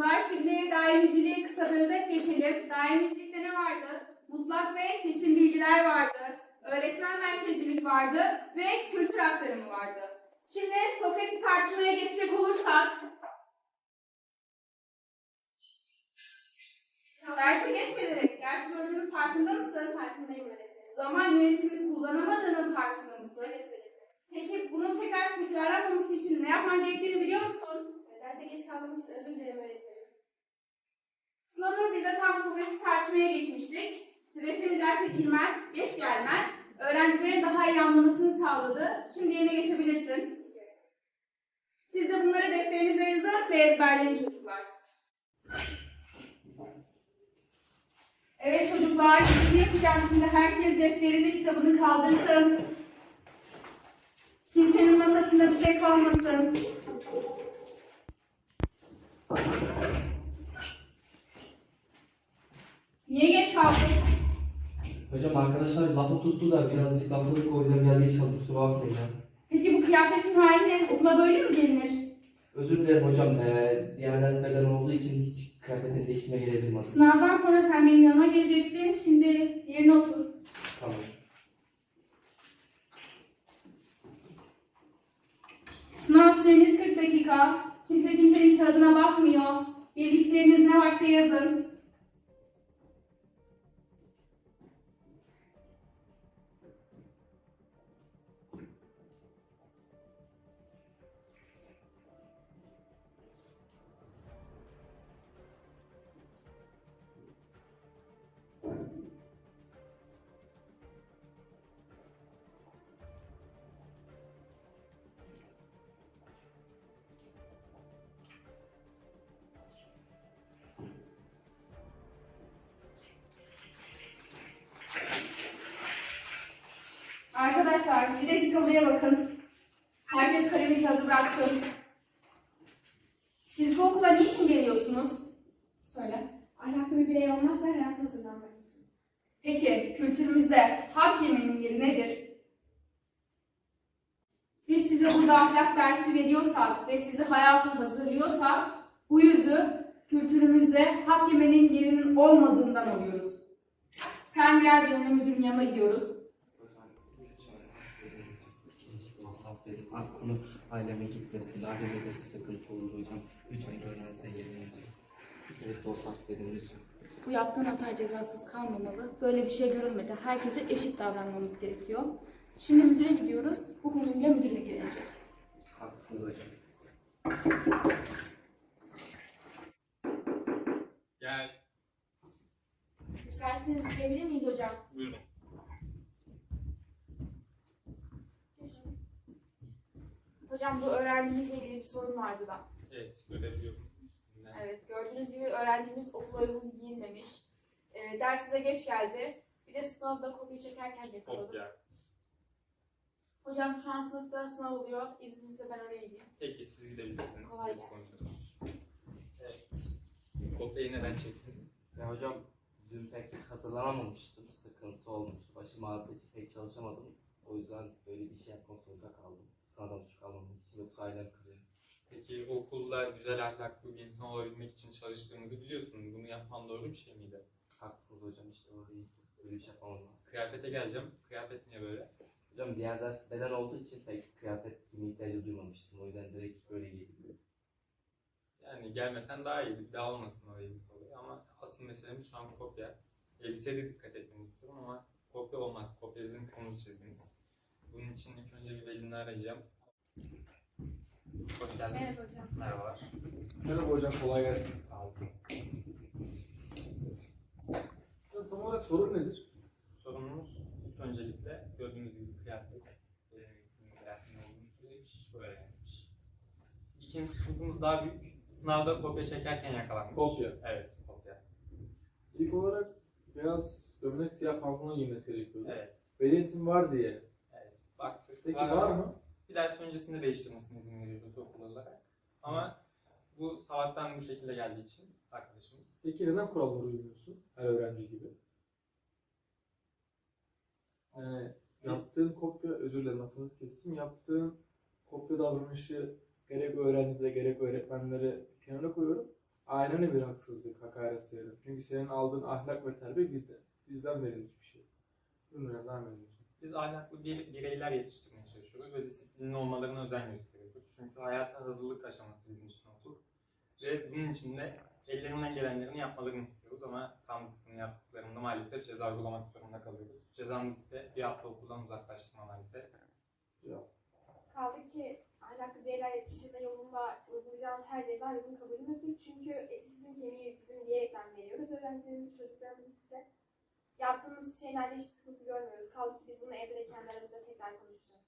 çocuklar. Şimdi daimiciliğe kısa bir özet geçelim. Daimicilikte ne vardı? Mutlak ve kesin bilgiler vardı. Öğretmen merkezcilik vardı ve kültür aktarımı vardı. Şimdi Sokrat'ı tartışmaya geçecek olursak Dersi geçmeden ders bölümünün farkında mısın? Farkındayım öğretmenim. Zaman yönetimini kullanamadığının farkında mısın? Evet. Peki bunun tekrar tekrarlanmaması için ne yapman gerektiğini biliyor musun? Derse geç kaldığım için özür dilerim öğretmenim. Sınavda biz de tam Sokrat'ı tartışmaya geçmiştik. Senin derse girmen, geç gelmen, öğrencilerin daha iyi anlamasını sağladı. Şimdi yerine geçebilirsin. Siz de bunları defterinize yazın ve ezberleyin çocuklar. Evet çocuklar, şimdi yapacağım şimdi herkes defterini, kitabını kaldırsın. Kimsenin masasında bir şey kalmasın. Niye geç kaldın? Hocam lafı tuttu da birazcık lafını koyacağım geldi hiç kusura bakmayın ya. Peki bu kıyafetin hali ne? Okula böyle mi gelinir? Özür dilerim hocam. Ee, diğer derslerden olduğu için hiç kıyafetini değiştirmeye gelebilmedim. Sınavdan sonra sen benim yanıma geleceksin. Şimdi yerine otur. Tamam. Sınav süreniz 40 dakika. Kimse kimsenin kağıdına bakmıyor. Bildikleriniz ne varsa yazın. Dakika buraya bakın. Herkes kalemi kağıdı bıraksın. Siz bu okula niçin geliyorsunuz? Söyle. Ahlaklı bir birey olmak ve hayata hazırlanmak için. Peki kültürümüzde hak yemenin yeri nedir? Biz size burada ahlak dersi veriyorsak ve sizi hayata hazırlıyorsak bu yüzü kültürümüzde hak yemenin yerinin olmadığından alıyoruz. Sen gel benimle müdürün yanına gidiyoruz. Verin. Abi konu aileme gitmesin. Aileme de sıkıntı olur hocam. Lütfen görmezsen yerine hocam. Evet masraf verin lütfen. Bu yaptığın hata cezasız kalmamalı. Böyle bir şey görülmedi. Herkese eşit davranmamız gerekiyor. Şimdi müdüre gidiyoruz. Bu konuyla müdür ilgilenecek. Haklısınız hocam. Hocam bu öğrencimizle ilgili bir sorun vardı da. Evet, görebiliyorum. Evet, gördüğünüz gibi öğrencimiz okula uygun giyinmemiş. E, dersi de geç geldi. Bir de sınavda kopya çekerken yakaladık. Kopya. Hocam şu an sınıfta sınav oluyor. İzninizle ben oraya gideyim. Peki, siz gidebilirsiniz. Kolay gelsin. Evet. Kopyayı neden çektin? Ya hocam dün pek hazırlanamamıştım. Sıkıntı olmuştu. Başım ağrıdığı için pek çalışamadım. O yüzden böyle bir şey yapmak zorunda kaldım. İçin yoksa ailem kızıyor. Peki okulda güzel ahlaklı bir insan olabilmek için çalıştığımızı biliyorsun. Bunu yapman doğru bir şey miydi? Haklısınız hocam işte orayı öyle bir şey yapamam. Kıyafete geleceğim. Kıyafet niye böyle? Hocam diğer ders beden olduğu için pek kıyafet giyme ihtiyacı duymamıştım. O yüzden direkt böyle giydim. Yani gelmesen daha iyi. Daha olmasın o elbise olayı. Ama asıl meselemiz şu an kopya. Elbiseye de dikkat etmeni istiyorum ama kopya olmaz. Kopya sizin kırmızı çizginiz. Bunun için ilk önce bir velini arayacağım. Hoş geldiniz. Merhaba hocam. Merhabalar. Merhaba hocam, kolay gelsin. Sağ olun. Hocam, tam olarak sorun nedir? Sorunumuz ilk öncelikle gördüğünüz gibi kıyafet, e, süreç gelmiş. İkinci sıkıntımız daha büyük. Sınavda kopya çekerken yakalanmış. Kopya. Evet, kopya. İlk olarak beyaz gömlek, siyah pantolon giymesi gerekiyordu. Evet, eğitimi var diye. Peki var var mı? Bir ders öncesinde değiştirmesine izin veriyoruz okul olarak. Ama bu sabahtan bu şekilde geldiği için arkadaşımız. Peki neden kurallara uymuyorsun? Her öğrenci gibi. Yani yaptığın kopya, özür dilerim lafınızı kestim. Yaptığın kopya davranışı gerek öğrencilere gerek öğretmenlere kenara koyuyorum. ailene bir haksızlık, hakaret sayarım. Çünkü senin aldığın ahlak ve terbiye bizden, bizden verilmiş bir şey. Bunlara devam ediyorsun. Biz ahlaklı bir bireyler yetiştirmeye çalışıyoruz ve disiplinli olmalarına özen gösteriyoruz. Çünkü hayata hazırlık aşaması bizim için okul. Ve bunun için de ellerinden gelenlerini yapmalarını istiyoruz ama tam bunu yaptıklarında maalesef ceza uygulamak zorunda kalıyoruz. Cezamız ise bir hafta okuldan uzaklaştırma maalesef. Kaldı ki ahlaklı bireyler yetiştirme yolunda uygulayacağımız her ceza bizim kabulümüzdür. Çünkü eti sizin kemiği bizim diyerekten veriyoruz. Öğrencilerimiz, çocuklarımız ise yaptığımız şeylerde hiçbir sıkıntı görmüyoruz. Kaldı ki biz bunu evde kendi aramızda tekrar konuşacağız.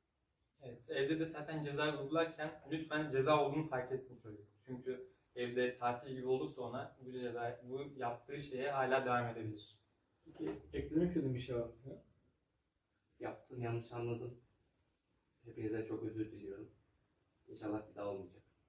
Evet, evde de zaten ceza uygularken lütfen ceza olduğunu fark etsin çocuk. Çünkü evde tatil gibi olursa ona bu ceza, bu yaptığı şeye hala devam edebilir. Peki eklemek istediğin bir şey var mı senin? Yaptığım yanlış anladım. Hepinize çok özür diliyorum. İnşallah bir daha olmayacak.